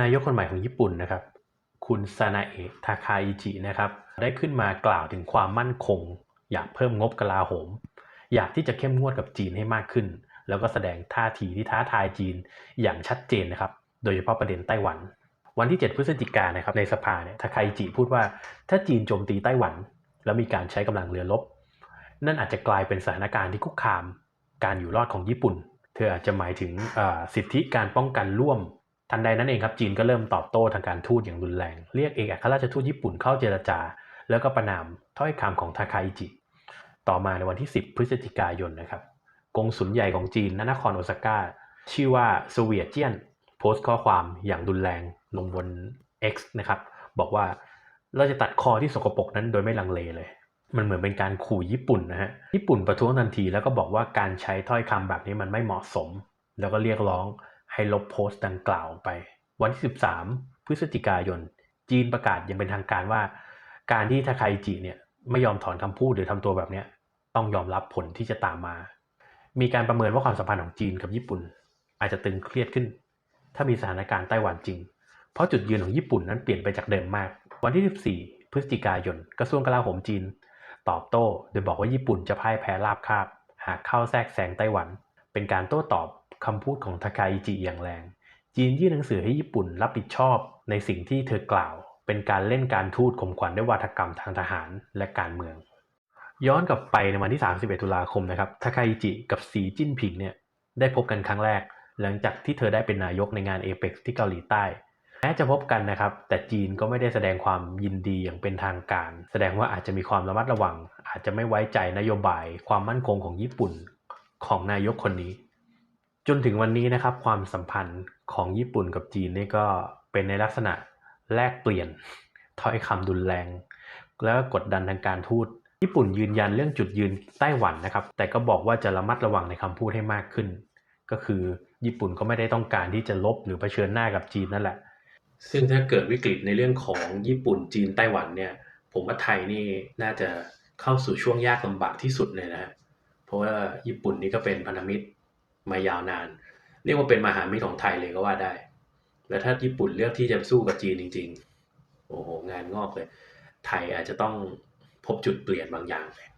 นายกคนใหม่ของญี่ปุ่นนะครับ คุณซานาเอะทาคาอิจินะครับ ได้ขึ้นมากล่าวถึงความมั่นคง อยากเพิ่มงบกลาโหม อยากที่จะเข้มงวดกับจีนให้มากขึ้น แล้วก็แสดงท่าทีที่ท้าทายจีนอย่างชัดเจนนะครับ โดยเฉพาะประเด็นไต้หวัน วันที่ 7 พฤศจิกายนนะครับในสภาเนี่ยทาคาอิจิพูดว่าถ้าจีนโจมตีไต้หวัน แล้วมีการใช้กำลังเรือรบนั่นอาจจะกลายเป็นสถานการณ์ที่คุกคาม การอยู่รอดของญี่ปุ่น เธออาจจะหมายถึงสิทธิการป้องกันร่วม ทันใดนั้นเองครับจีนก็เริ่มตอบโต้ทางการทูตอย่างรุนแรง เรียกเอกอัครราชทูตญี่ปุ่นเข้าเจรจา แล้วก็ประนามถ้อยคำของทาคาอิจิ ต่อมาในวันที่ 10 พฤศจิกายนนะครับกงสุลใหญ่ของจีนณนครโอซาก้าชื่อว่าโซเวียเจียน โพสต์ข้อความอย่างรุนแรงลงบน X นะครับ บอกว่าเราจะตัดคอที่สกปรกนั้นโดยไม่ลังเลเลย มันเหมือนเป็นการขู่ญี่ปุ่นนะฮะ ญี่ปุ่นประท้วงทันทีแล้วก็บอกว่าการใช้ถ้อยคำแบบนี้มันไม่เหมาะสม แล้วก็เรียกร้อง ให้ลบโพสต์ดังกล่าวไป วันที่ 13 พฤศจิกายน จีนประกาศอย่างเป็นทางการว่า การที่ทาคาอิจิเนี่ยไม่ยอมถอนคำพูดหรือทำตัวแบบเนี้ยต้องยอมรับผลที่จะตามมา มีการประเมินว่าความสัมพันธ์ของจีนกับญี่ปุ่น อาจจะตึงเครียดขึ้น ถ้ามีสถานการณ์ไต้หวันจริง เพราะจุดยืนของญี่ปุ่นนั้นเปลี่ยนไปจากเดิมมาก วันที่ 14 พฤศจิกายน กระทรวงกลาโหมจีน ตอบโต้ โดยบอกว่าญี่ปุ่นจะพ่ายแพ้ราบคาบ หากเข้าแทรกแซงไต้หวัน เป็นการโต้ตอบ คำพูดของทาคาอิจิอย่างแรง จีนยื่นหนังสือให้ญี่ปุ่นรับผิดชอบในสิ่งที่เธอกล่าว เป็นการเล่นการทูตข่มขวัญด้วยวาทกรรมทางทหารและการเมือง ย้อนกลับไปในวันที่ 31 ตุลาคมนะครับทาคาอิจิกับสีจิ้นผิงเนี่ยได้พบกันครั้งแรก หลังจากที่เธอได้เป็นนายกในงานเอเปกที่เกาหลีใต้แม้จะพบกันนะครับ แต่จีนก็ไม่ได้แสดงความยินดีอย่างเป็นทางการ แสดงว่าอาจจะมีความระมัดระวัง อาจจะไม่ไว้ใจนโยบาย ความมั่นคงของญี่ปุ่น ของนายกคนนี้ จนถึงวันนี้นะครับความสัมพันธ์ของญี่ปุ่นกับจีนนี่ก็เป็นในลักษณะแลกเปลี่ยนถ้อยคำดุนแรง แล้วกดดันทางการทูตญี่ปุ่นยืนยันเรื่องจุดยืนไต้หวันนะครับ แต่ก็บอกว่าจะระมัดระวังในคำพูดให้มากขึ้น ก็คือญี่ปุ่นก็ไม่ได้ต้องการที่จะลบหรือเผชิญหน้ากับจีนนั่นแหละ ซึ่งถ้าเกิดวิกฤตในเรื่องของญี่ปุ่นจีนไต้หวันเนี่ยผมว่าไทยนี่น่าจะเข้าสู่ช่วงยากลำบากที่สุดเลยนะเพราะว่าญี่ปุ่นนี่ก็เป็นพันธมิตร มายาวนาน เรียกว่าเป็นมหามิตรของไทยเลยก็ว่าได้ แล้วถ้าญี่ปุ่นเลือกที่จะสู้กับจีนจริง ๆ โอ้โหงานงอกเลย ไทยอาจจะต้องพบจุดเปลี่ยนบางอย่างเลย